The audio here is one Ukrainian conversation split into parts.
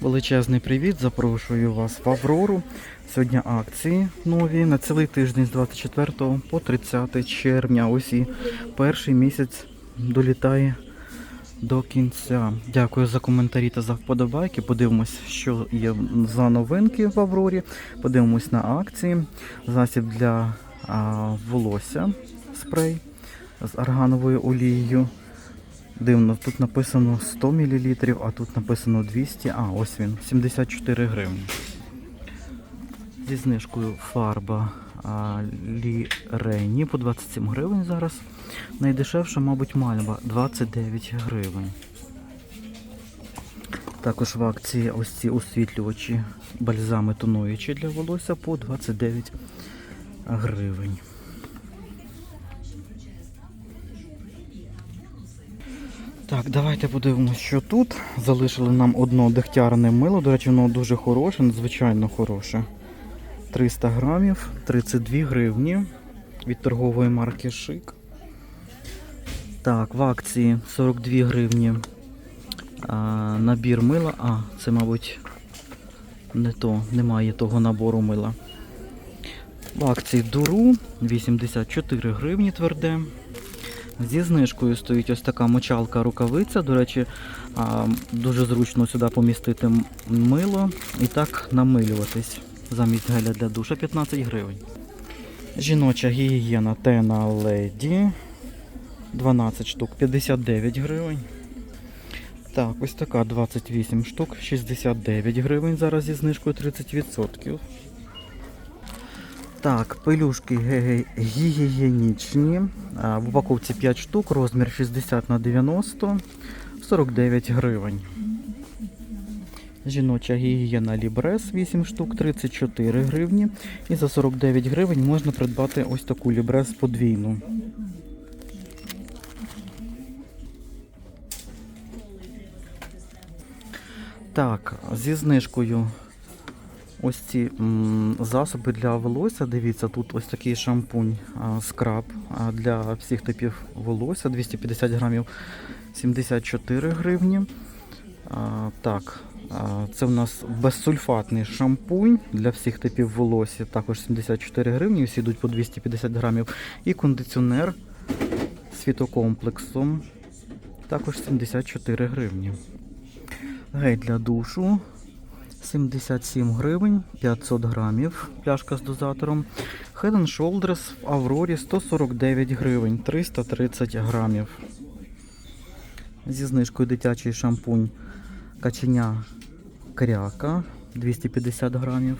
Величезний привіт, запрошую вас в Аврору. Сьогодні акції нові на цілий тиждень з 24 по 30 червня. Ось і перший місяць долітає до кінця. Дякую за коментарі та за вподобайки. Подивимось, що є за новинки в Аврорі. Подивимось на акції. Засіб для а, волосся спрей з аргановою олією. Дивно, тут написано 100 мл, а тут написано 200, а ось він, 74 гривні. Зі знижкою фарба Лірені по 27 гривень зараз. Найдешевша, мабуть, мальва 29 гривень. Також в акції ось ці освітлювачі бальзами тонуючі для волосся по 29 гривень. Так, давайте подивимося, що тут. Залишили нам одно дегтярне мило. До речі, воно дуже хороше, надзвичайно хороше. 300 грамів, 32 гривні від торгової марки Шик. Так, в акції 42 гривні а, набір мила. А, це, мабуть, не то, немає того набору мила. В акції Дуру 84 гривні тверде. Зі знижкою стоїть ось така мочалка рукавиця. До речі, дуже зручно сюди помістити мило і так намилюватись замість геля для душа 15 гривень. Жіноча гігієна Тена Леді 12 штук 59 гривень. Так, ось така 28 штук 69 гривень. Зараз зі знижкою 30%. Так, пелюшки гігієнічні. А, В упаковці 5 штук, розмір 60 на 90, 49 гривень. Жіноча гігієна Лібрес 8 штук, 34 гривні. І за 49 гривень можна придбати ось таку Лібрес подвійну. Так, зі знижкою Ось ці засоби для волосся. Дивіться, тут ось такий шампунь скраб для всіх типів волосся. 250 грамів 74 гривні. Так, це в нас безсульфатний шампунь для всіх типів волосся. Також 74 гривні. Всі йдуть по 250 грамів. І кондиціонер з фітокомплексом. Також 74 гривні. Гель для душу 77 гривень, 500 грамів, пляшка з дозатором. Head and Shoulders в Аврорі 149 гривень, 330 грамів. Зі знижкою дитячий шампунь каченя кряка 250 грамів.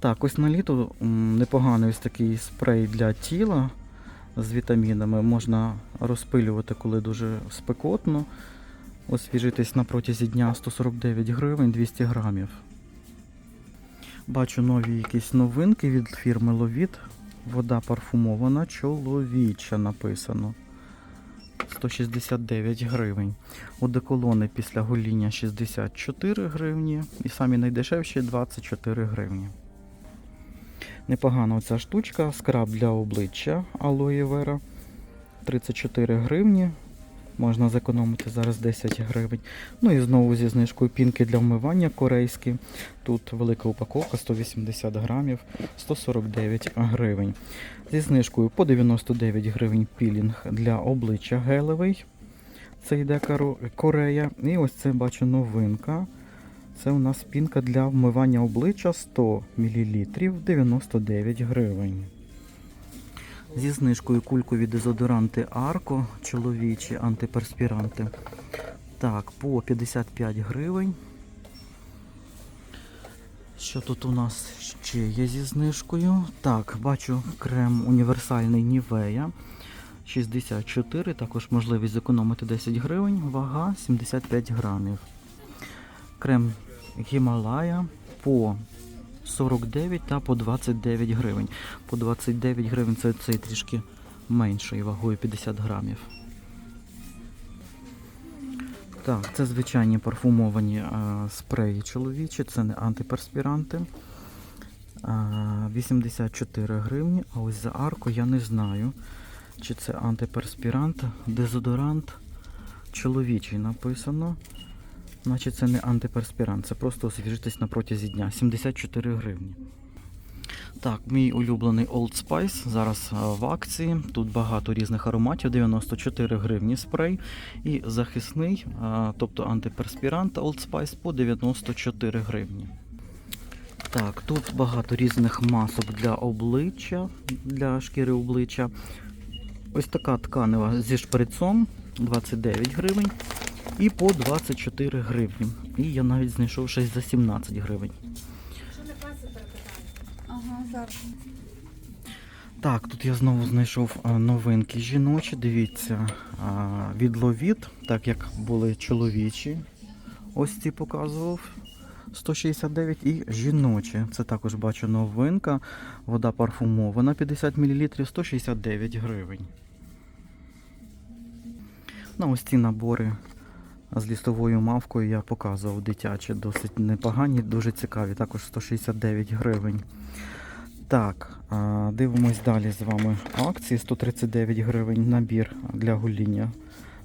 Так, ось на літо непоганий ось такий спрей для тіла з вітамінами. Можна розпилювати, коли дуже спекотно. Освіжитись на протязі дня 149 гривень 200 грамів. Бачу нові якісь новинки від фірми Ловіт. Вода парфумована, чоловіча написано. 169 гривень. Одеколони після гоління 64 гривні. І самі найдешевші 24 гривні. Непогана оця штучка. Скраб для обличчя Aloe Vera 34 гривні. Можна зекономити зараз 10 гривень. Ну і знову зі знижкою пінки для вмивання корейські. Тут велика упаковка 180 грамів, 149 гривень. Зі знижкою по 99 гривень пілінг для обличчя гелевий. Це йде Корея. І ось це бачу новинка. Це у нас пінка для вмивання обличчя 100 мл 99 гривень. Зі знижкою кулькові дезодоранти Арко, чоловічі антиперспіранти. Так, по 55 гривень. Що тут у нас ще є зі знижкою? Так, бачу крем універсальний Нівея 64, також можливість зекономити 10 гривень, вага 75 грамів. Крем Гімалая по 49 та по 29 гривень. По 29 гривень це цей трішки менший вагою 50 грамів. Так, це звичайні парфумовані е, спреї чоловічі, це не антиперспіранти. Е, 84 гривні, а ось за арку я не знаю, чи це антиперспірант, дезодорант чоловічий написано. Значить, це не антиперспірант, це просто освіжитись на протязі дня. 74 гривні. Так, мій улюблений Old Spice зараз в акції. Тут багато різних ароматів, 94 гривні спрей. І захисний, тобто антиперспірант Old Spice по 94 гривні. Так, тут багато різних масок для обличчя, для шкіри обличчя. Ось така тканева зі шприцом 29 гривень і по 24 гривні. І я навіть знайшов щось за 17 гривень. Ага, зараз. Так, тут я знову знайшов новинки жіночі. Дивіться, а, від Ловіт, так як були чоловічі. Ось ці показував. 169 і жіночі. Це також бачу новинка. Вода парфумована 50 мл 169 гривень. Ну, ось ці набори з лістовою мавкою я показував дитячі, досить непогані, дуже цікаві. Також 169 гривень. Так, дивимось далі з вами акції. 139 гривень набір для гуління.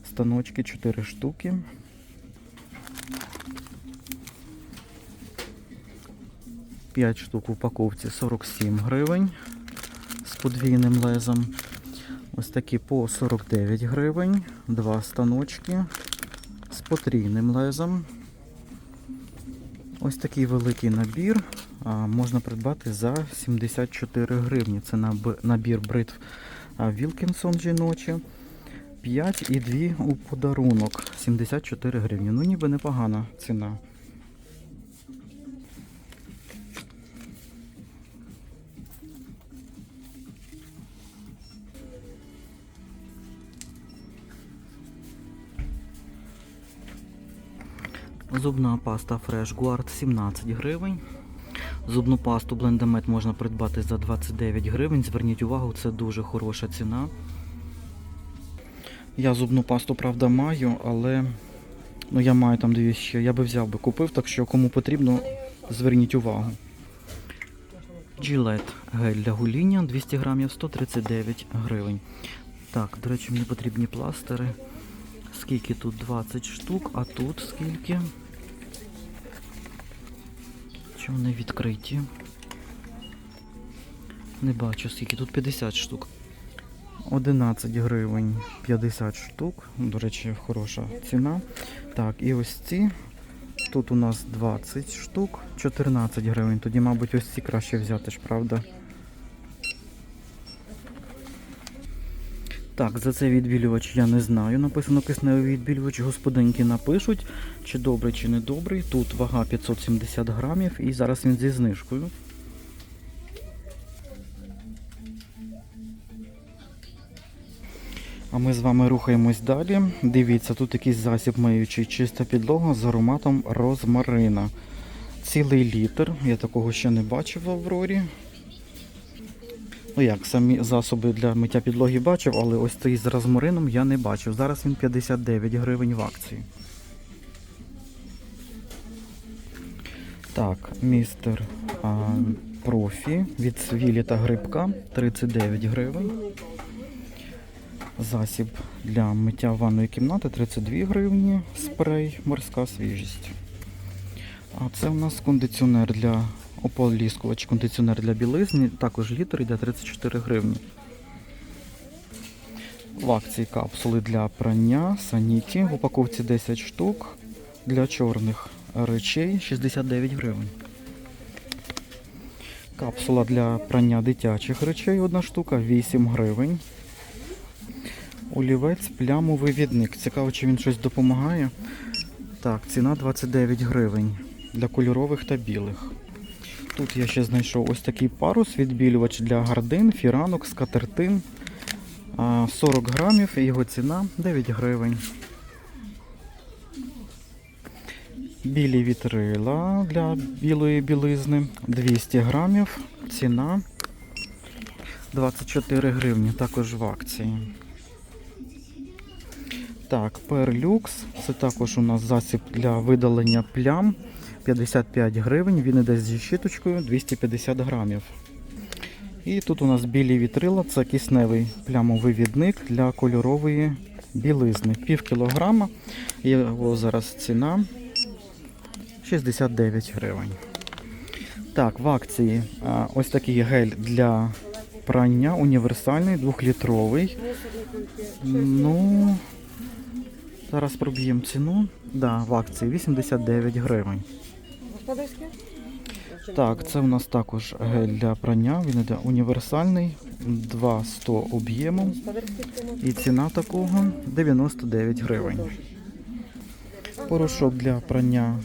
Станочки 4 штуки. П'ять штук в упаковці 47 гривень з подвійним лезом. Ось такі по 49 гривень. Два станочки з потрійним лезом. Ось такий великий набір можна придбати за 74 гривні. Це набір бритв Вілкінсон жіночі. 5 і 2 у подарунок. 74 гривні. Ну ніби непогана ціна. Зубна паста Fresh Guard 17 гривень. Зубну пасту Blendamed можна придбати за 29 гривень. Зверніть увагу, це дуже хороша ціна. Я зубну пасту, правда, маю, але ну, я маю там дві ще. Я би взяв би купив, так що кому потрібно, зверніть увагу. Gillette гель для гуління 200 грамів 139 гривень. Так, до речі, мені потрібні пластири. Скільки тут 20 штук, а тут скільки? Чи вони відкриті? Не бачу скільки, тут 50 штук. 11 гривень 50 штук. До речі, хороша ціна. Так, і ось ці. Тут у нас 20 штук, 14 гривень. Тоді, мабуть, ось ці краще взяти ж, правда? Так, за цей відбілювач я не знаю. Написано кисневий відбілювач. Господинки напишуть, чи добрий, чи не добрий. Тут вага 570 грамів і зараз він зі знижкою. А ми з вами рухаємось далі. Дивіться, тут якийсь засіб миючий чиста підлога з ароматом розмарина. Цілий літр. Я такого ще не бачив в Аврорі. Ну як, самі засоби для миття підлоги бачив, але ось цей з розмарином я не бачив. Зараз він 59 гривень в акції. Так, містер а, профі від свілі та грибка 39 гривень. Засіб для миття ванної кімнати 32 гривні. Спрей морська свіжість. А це у нас кондиціонер для ополіскувач, кондиціонер для білизни. Також літр йде 34 гривні. В акції капсули для прання, саніті. В упаковці 10 штук. Для чорних речей 69 гривень. Капсула для прання дитячих речей одна штука 8 гривень. Олівець плямовий відник. Цікаво, чи він щось допомагає. Так, ціна 29 гривень для кольорових та білих. Тут я ще знайшов ось такий парус відбілювач для гардин, фіранок, скатертин. 40 грамів, його ціна 9 гривень. Білі вітрила для білої білизни 200 грамів. Ціна 24 гривні, також в акції. Так, перлюкс. Це також у нас засіб для видалення плям. 55 гривень. Він іде зі щіточкою 250 грамів. І тут у нас білі вітрила, це кисневий плямовий відник для кольорової білизни. Пів кілограма. Його зараз ціна 69 гривень. Так, в акції ось такий гель для прання універсальний, двохлітровий. Ну, зараз проб'ємо ціну. Да, в акції 89 гривень. Так, це у нас також гель для прання. Він іде універсальний, 200 об'ємом. І ціна такого 99 гривень. Порошок для прання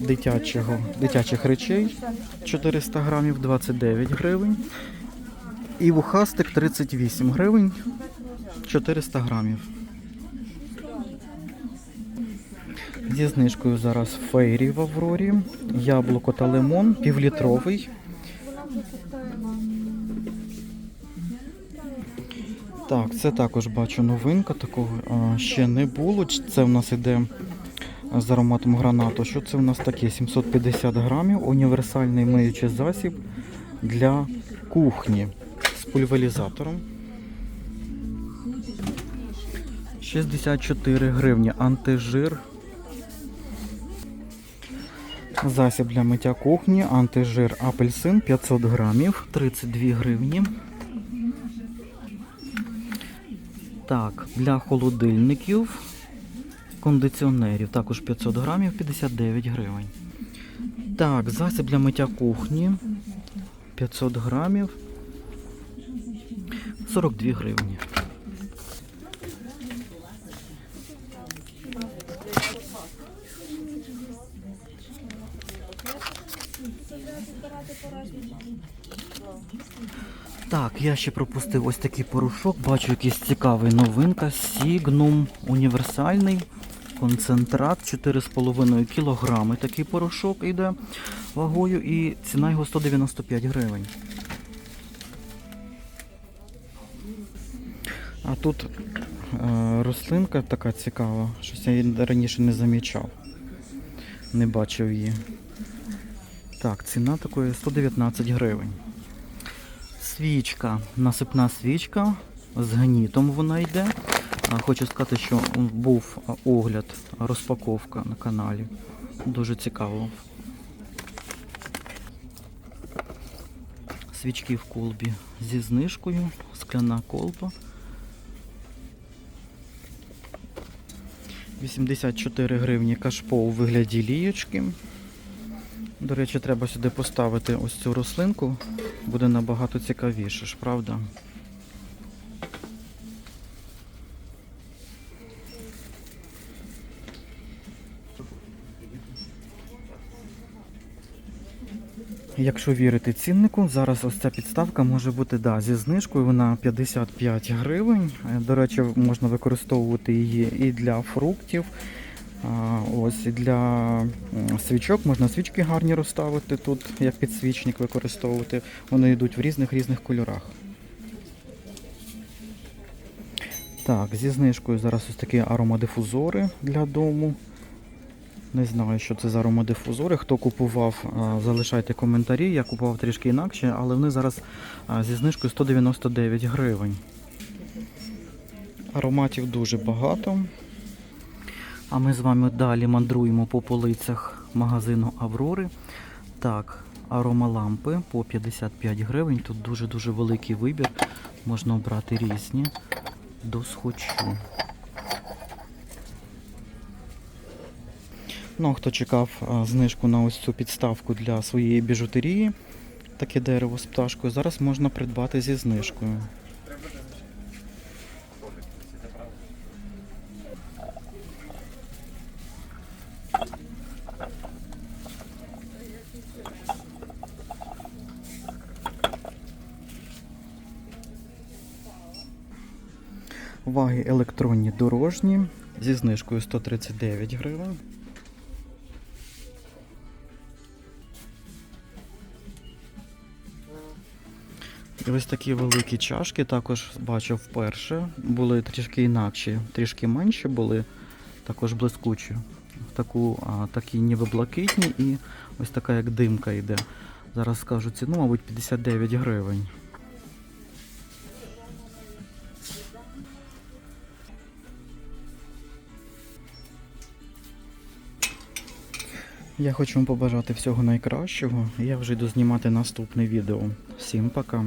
дитячого, дитячих речей 400 грамів 29 гривень. І вухастик 38 гривень 400 грамів. Зі знижкою зараз фейрі в Аврорі, яблуко та лимон, півлітровий. Так, це також бачу новинка, такого а, ще не було. Це в нас іде з ароматом гранату. Що це у нас таке? 750 грамів, універсальний миючий засіб для кухні з пульверизатором. 64 гривні антижир. Засіб для миття кухні, антижир апельсин 500 грамів, 32 гривні. Так, для холодильників, кондиціонерів також 500 грамів, 59 гривень. Так, засіб для миття кухні 500 грамів, 42 гривні. Так, я ще пропустив ось такий порошок. Бачу якийсь цікавий новинка. Сігнум універсальний концентрат 4,5 кілограми. Такий порошок йде вагою і ціна його 195 гривень. А тут е, рослинка така цікава, щось я її раніше не замічав. Не бачив її. Так, ціна такої 119 гривень. Свічка, насипна свічка з гнітом вона йде. Хочу сказати, що був огляд, розпаковка на каналі. Дуже цікаво. Свічки в колбі зі знижкою, скляна колба. 84 гривні кашпо у вигляді лієчки. До речі, треба сюди поставити ось цю рослинку. Буде набагато цікавіше ж, правда? Якщо вірити ціннику, зараз ось ця підставка може бути да, зі знижкою, вона 55 гривень. Е, До речі, можна використовувати її і для фруктів, ось для свічок. Можна свічки гарні розставити тут, як підсвічник використовувати. Вони йдуть в різних різних кольорах. Так, зі знижкою зараз ось такі аромадифузори для дому. Не знаю, що це за аромадифузори. Хто купував, залишайте коментарі. Я купував трішки інакше, але вони зараз зі знижкою 199 гривень. Ароматів дуже багато. А ми з вами далі мандруємо по полицях магазину Аврори. Так, аромалампи по 55 гривень. Тут дуже-дуже великий вибір. Можна обрати різні. Досхочу. Ну, а хто чекав а, знижку на ось цю підставку для своєї біжутерії, таке дерево з пташкою, зараз можна придбати зі знижкою. Ваги електронні дорожні зі знижкою 139 гривень. І ось такі великі чашки також бачив вперше. Були трішки інакші, трішки менші були, також блискучі. Таку, а, такі ніби блакитні і ось така як димка йде. Зараз скажу ціну, мабуть, 59 гривень. Я хочу вам побажати всього найкращого. Я вже йду знімати наступне відео. Всім пока.